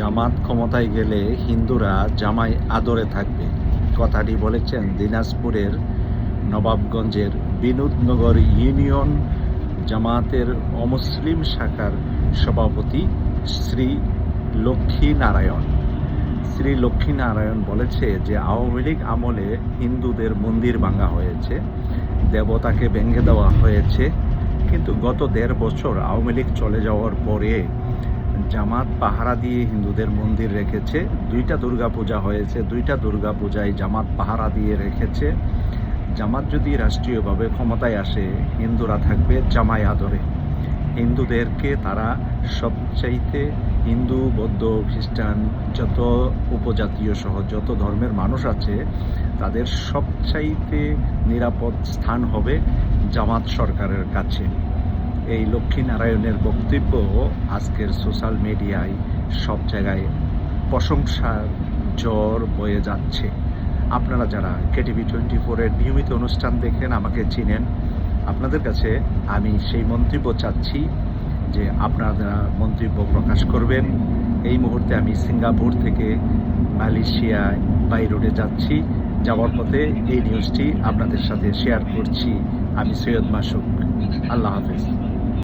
জামাত ক্ষমতায় গেলে হিন্দুরা জামাই আদরে থাকবে। কথাটি বলেছেন দিনাজপুরের নবাবগঞ্জের বিনোদনগর ইউনিয়ন জামাতের অমুসলিম শাখার সভাপতি শ্রী লক্ষ্মী নারায়ণ শ্রী লক্ষ্মী নারায়ণ বলেছে যে, আওয়ামী লীগ আমলে হিন্দুদের মন্দির ভাঙা হয়েছে, দেবতাকে ভেঙে দেওয়া হয়েছে। কিন্তু গত দেড় বছর আওয়ামী লীগ চলে যাওয়ার পরে জামাত পাহারা দিয়ে হিন্দুদের মন্দির রেখেছে। দুইটা দুর্গা পূজা হয়েছে। দুইটা দুর্গা পূজায় জামাত পাহারা দিয়ে রেখেছে। জামাত যদি রাষ্ট্রীয়ভাবে ক্ষমতায় আসে, হিন্দুরা থাকবে জামাই আদরে। হিন্দুদেরকে তারা সবচাইতে হিন্দু, বৌদ্ধ, খ্রিস্টান, যত উপজাতীয় সহ যত ধর্মের মানুষ আছে, তাদের সবচাইতে নিরাপদ স্থান হবে জামাত সরকারের কাছে। এই লক্ষ্মীনারায়ণের বক্তব্য আজকের সোশ্যাল মিডিয়ায় সব জায়গায় প্রশংসার জ্বর বয়ে যাচ্ছে। আপনারা যারা কেটিভি টোয়েন্টি ফোরের নিয়মিত অনুষ্ঠান দেখেন, আমাকে চিনেন, আপনাদের কাছে আমি সেই মন্তব্য চাচ্ছি যে আপনারা মন্তব্য প্রকাশ করবেন। এই মুহূর্তে আমি সিঙ্গাপুর থেকে মালয়েশিয়ায় বাই রোডে যাচ্ছি। যাওয়ার পথে এই নিউজটি আপনাদের সাথে শেয়ার করছি। আমি সৈয়দ মাসুক আল্লাহ হাফেজ।